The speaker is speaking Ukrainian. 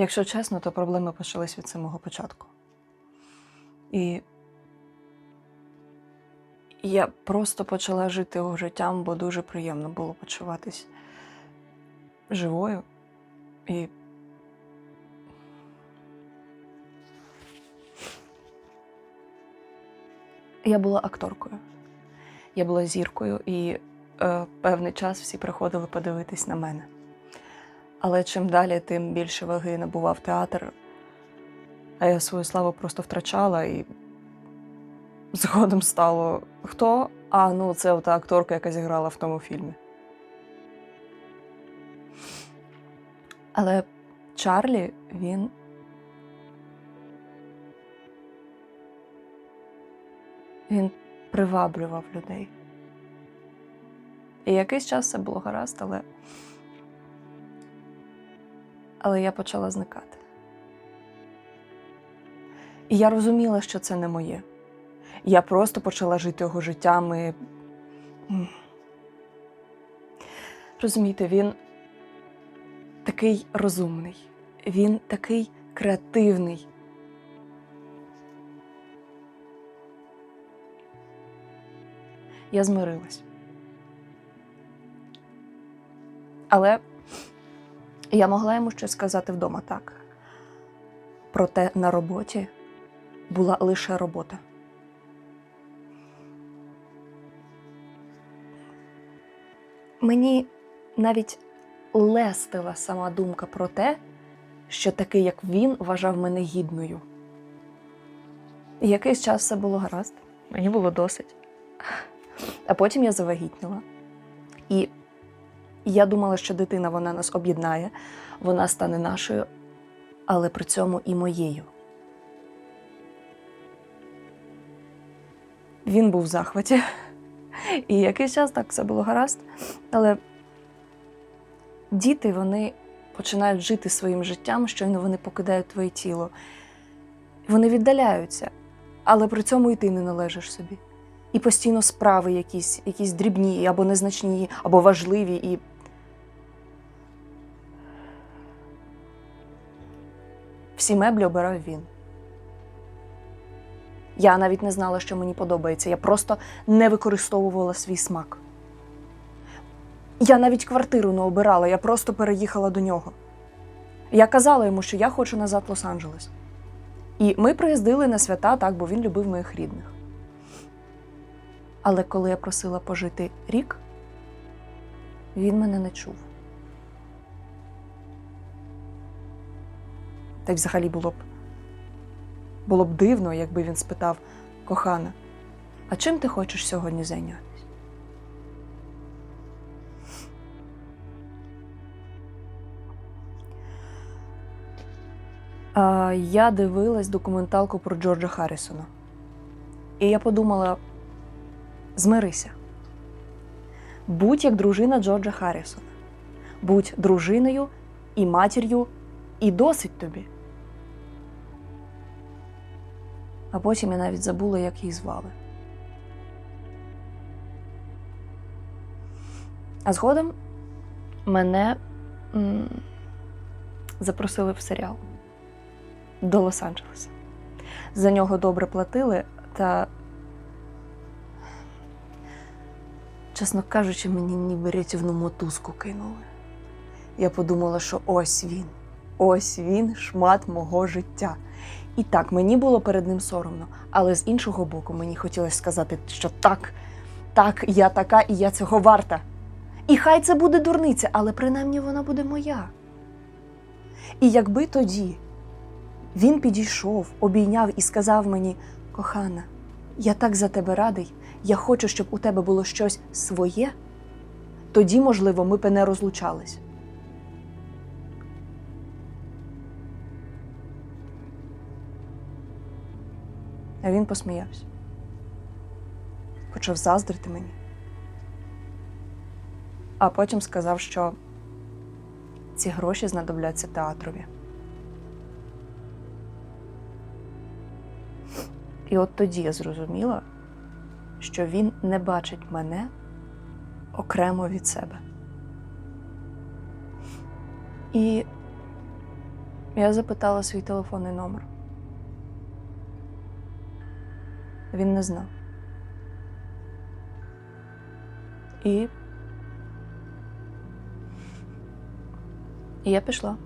Якщо чесно, то проблеми почались від самого початку. І я просто почала жити його життям, бо дуже приємно було почуватись живою. І я була акторкою. Я була зіркою, і е, певний час всі приходили подивитись на мене. Але чим далі, тим більше ваги набував театр, а я свою славу просто втрачала і згодом стало хто? А ну, це ота акторка, яка зіграла в тому фільмі. Але Чарлі, він. Він приваблював людей. І якийсь час все було гаразд, але. Але я почала зникати. І я розуміла, що це не моє. Я просто почала жити його життям і. Розумієте, він такий розумний, він такий креативний. Я змирилась. Але я могла йому щось сказати вдома так. Проте на роботі була лише робота. Мені навіть лестила сама думка про те, що такий, як він, вважав мене гідною. І якийсь час все було гаразд, мені було досить. А потім я завагітніла. І я думала, що дитина вона нас об'єднає, вона стане нашою, але при цьому і моєю. Він був в захваті. І якийсь час так все було гаразд. Але діти вони починають жити своїм життям, щойно вони покидають твоє тіло. Вони віддаляються, але при цьому і ти не належиш собі. І постійно справи якісь, якісь дрібні, або незначні, або важливі. І... Всі меблі обирав він. Я навіть не знала, що мені подобається. Я просто не використовувала свій смак. Я навіть квартиру не обирала, я просто переїхала до нього. Я казала йому, що я хочу назад Лос-Анджелес. І ми приїздили на свята, так, бо він любив моїх рідних. Але коли я просила пожити рік, він мене не чув. Та й взагалі було б було б дивно, якби він спитав кохана, а чим ти хочеш сьогодні зайнятися? Я дивилась документалку про Джорджа Харрісона. І я подумала: змирися. Будь як дружина Джорджа Харрісона. Будь дружиною і матір'ю, і досить тобі. А потім я навіть забула, як її звали. А згодом мене м, запросили в серіал до Лос-Анджелеса. За нього добре платили, та, чесно кажучи, мені ніби рятівну мотузку кинули. Я подумала, що ось він, ось він шмат мого життя. І так, мені було перед ним соромно, але з іншого боку, мені хотілося сказати, що так, так, я така і я цього варта. І хай це буде дурниця, але принаймні вона буде моя. І якби тоді він підійшов, обійняв і сказав мені: кохана, я так за тебе радий, я хочу, щоб у тебе було щось своє, тоді, можливо, ми б не розлучались. А він посміявся. Почав заздрити мені. А потім сказав, що ці гроші знадобляться театрові. І от тоді я зрозуміла, що він не бачить мене окремо від себе. І Я запитала свій телефонний номер. Він не знав. І. Я пішла.